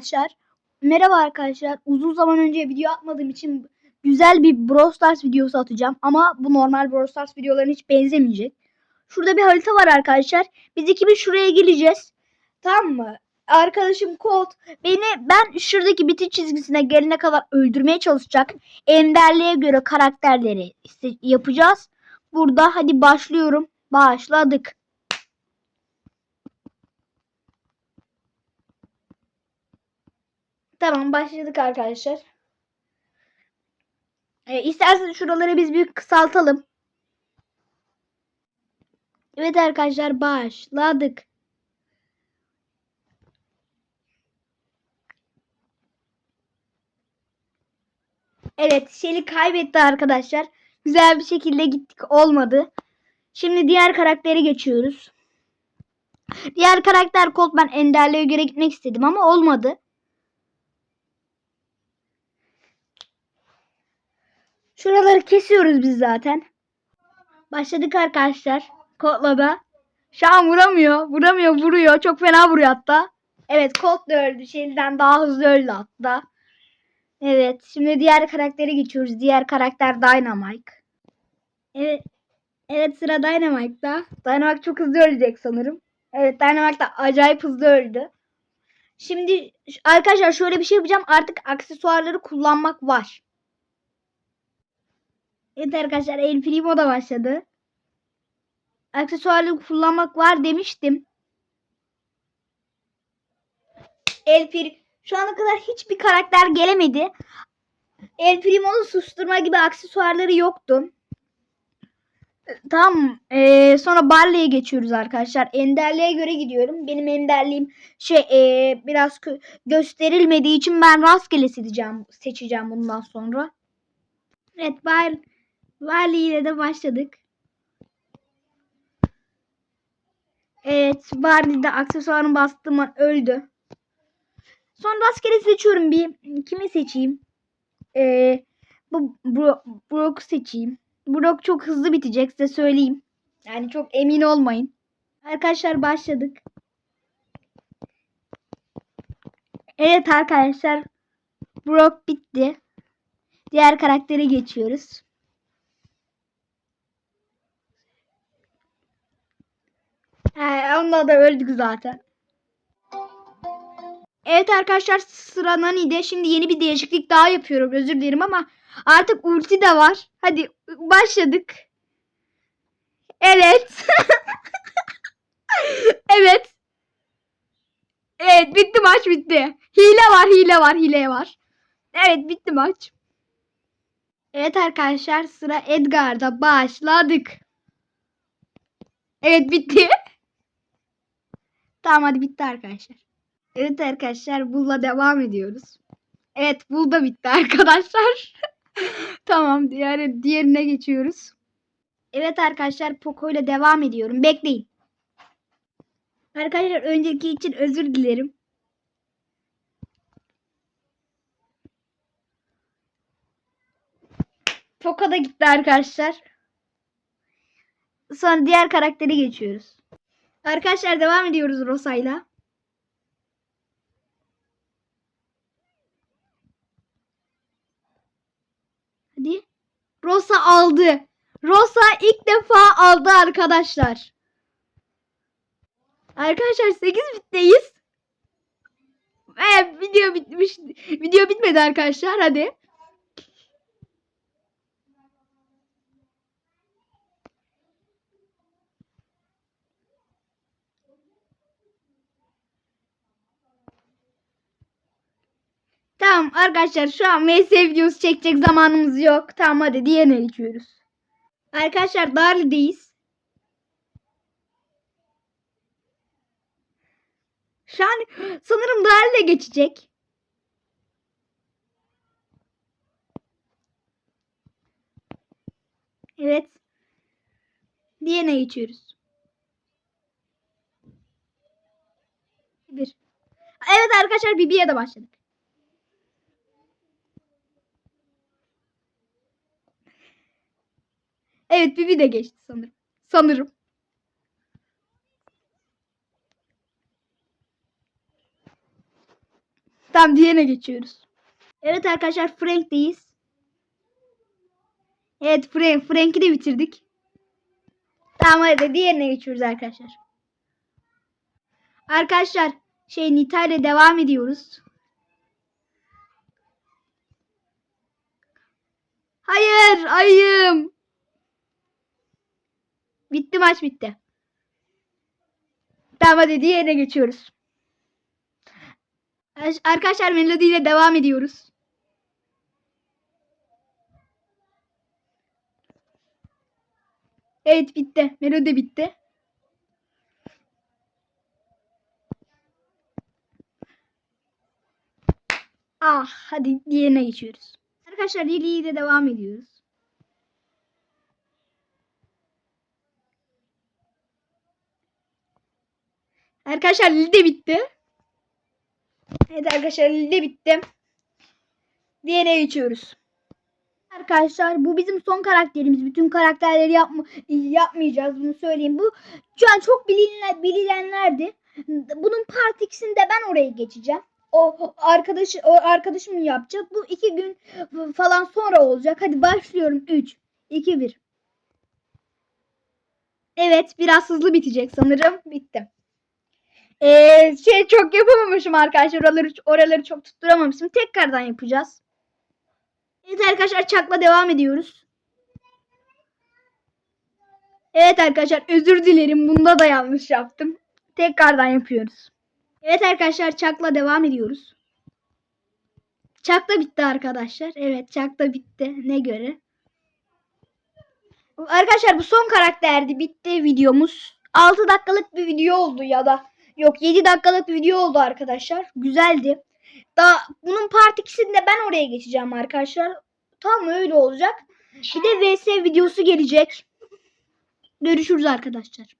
arkadaşlar. Merhaba arkadaşlar. Uzun zaman önce video atmadığım için güzel bir Brawl Stars videosu atacağım. Ama bu normal Brawl Stars videolarına hiç benzemeyecek. Şurada bir harita var arkadaşlar. Biz ikimiz şuraya geleceğiz. Tamam mı? Arkadaşım Colt beni ben şuradaki bitiş çizgisine gelene kadar öldürmeye çalışacak. Enderliğe göre karakterleri yapacağız. Burada hadi başlıyorum. Başladık. Tamam başladık arkadaşlar. E, isterseniz şuraları biz bir kısaltalım. Evet arkadaşlar başladık. Evet Shelly kaybetti arkadaşlar. Güzel bir şekilde gittik olmadı. Şimdi diğer karaktere geçiyoruz. Diğer karakter Colt ben Enderli'ye göre gitmek istedim ama olmadı. Şuraları kesiyoruz biz zaten. Başladık arkadaşlar. Colt'la da. Şu an vuramıyor. Vuramıyor vuruyor. Çok fena vuruyor hatta. Evet Colt öldü. Shelly'den daha hızlı öldü hatta. Evet. Şimdi diğer karaktere geçiyoruz. Diğer karakter Dynamite. Evet. Evet sıra Dynamite'da. Dynamite çok hızlı ölecek sanırım. Evet Dynamite da acayip hızlı öldü. Şimdi arkadaşlar şöyle bir şey yapacağım. Artık aksesuarları kullanmak var. Evet arkadaşlar El Primo da başladı. Aksesuarları kullanmak var demiştim. El Primo şu ana kadar hiçbir karakter gelemedi. El Primo'nun susturma gibi aksesuarları yoktu. Tamam. Ee, sonra Barley'e geçiyoruz arkadaşlar. Enderliğe göre gidiyorum. Benim enderliğim şey ee, biraz gösterilmediği için ben rastgele seçeceğim, seçeceğim bundan sonra. Evet Bar Barley ile de başladık. Evet Barley'de aksesuarını bastığım an öldü. Sonra rastgele seçiyorum bir. Kimi seçeyim? Ee, bu Bro Brock'u seçeyim. Brock çok hızlı bitecek size söyleyeyim. Yani çok emin olmayın. Arkadaşlar başladık. Evet arkadaşlar. Brock bitti. Diğer karaktere geçiyoruz. He, onda da öldük zaten. Evet arkadaşlar sıra Nani'de. Şimdi yeni bir değişiklik daha yapıyorum. Özür dilerim ama artık ulti de var. Hadi başladık. Evet. evet. Evet bitti maç bitti. Hile var hile var hile var. Evet bitti maç. Evet arkadaşlar sıra Edgar'da başladık. Evet bitti. Tamam hadi bitti arkadaşlar. Evet arkadaşlar Bull'la devam ediyoruz. Evet Bull da bitti arkadaşlar. tamam diğer diğerine geçiyoruz. Evet arkadaşlar Poco ile devam ediyorum. Bekleyin. Arkadaşlar önceki için özür dilerim. Poco da gitti arkadaşlar. Sonra diğer karaktere geçiyoruz. Arkadaşlar devam ediyoruz Rosa'yla. Hadi. Rosa aldı. Rosa ilk defa aldı arkadaşlar. Arkadaşlar 8 bitteyiz. Evet video bitmiş. Video bitmedi arkadaşlar hadi. Tamam arkadaşlar şu an VS videosu çekecek zamanımız yok. Tamam hadi diğerine geçiyoruz. Arkadaşlar Darlı'dayız. Şu an sanırım Darlı'ya geçecek. Evet. Diğerine geçiyoruz. Bir. Evet arkadaşlar Bibi'ye de başladık. Evet Bibi de geçti sanırım. Sanırım. Tamam diğerine geçiyoruz. Evet arkadaşlar Frank'teyiz. Evet Frank. Frank'i de bitirdik. Tamam hadi diğerine geçiyoruz arkadaşlar. Arkadaşlar şey Nita ile devam ediyoruz. Hayır ayım. Bitti maç bitti. Tamam hadi diğerine geçiyoruz. Arkadaşlar Melody devam ediyoruz. Evet bitti. Melodi bitti. Ah hadi diğerine geçiyoruz. Arkadaşlar Lily ile devam ediyoruz. Arkadaşlar Lily de bitti. Evet arkadaşlar Lily de bitti. Diğerine geçiyoruz. Arkadaşlar bu bizim son karakterimiz. Bütün karakterleri yapma, yapmayacağız bunu söyleyeyim. Bu şu an çok bilinen, bilinenlerdi. Bunun part ikisinde ben oraya geçeceğim. O arkadaş o arkadaşım yapacak. Bu iki gün falan sonra olacak. Hadi başlıyorum. 3 2 1 Evet biraz hızlı bitecek sanırım. Bitti. Ee, şey çok yapamamışım arkadaşlar. Oraları, oraları çok tutturamamışım. Tekrardan yapacağız. Evet arkadaşlar çakla devam ediyoruz. Evet arkadaşlar özür dilerim. Bunda da yanlış yaptım. Tekrardan yapıyoruz. Evet arkadaşlar çakla devam ediyoruz. Çakla bitti arkadaşlar. Evet çakla bitti. Ne göre? Arkadaşlar bu son karakterdi. Bitti videomuz. 6 dakikalık bir video oldu ya da yok 7 dakikalık bir video oldu arkadaşlar. Güzeldi. Daha bunun part 2'sinde ben oraya geçeceğim arkadaşlar. Tam öyle olacak. Bir de VS videosu gelecek. Görüşürüz arkadaşlar.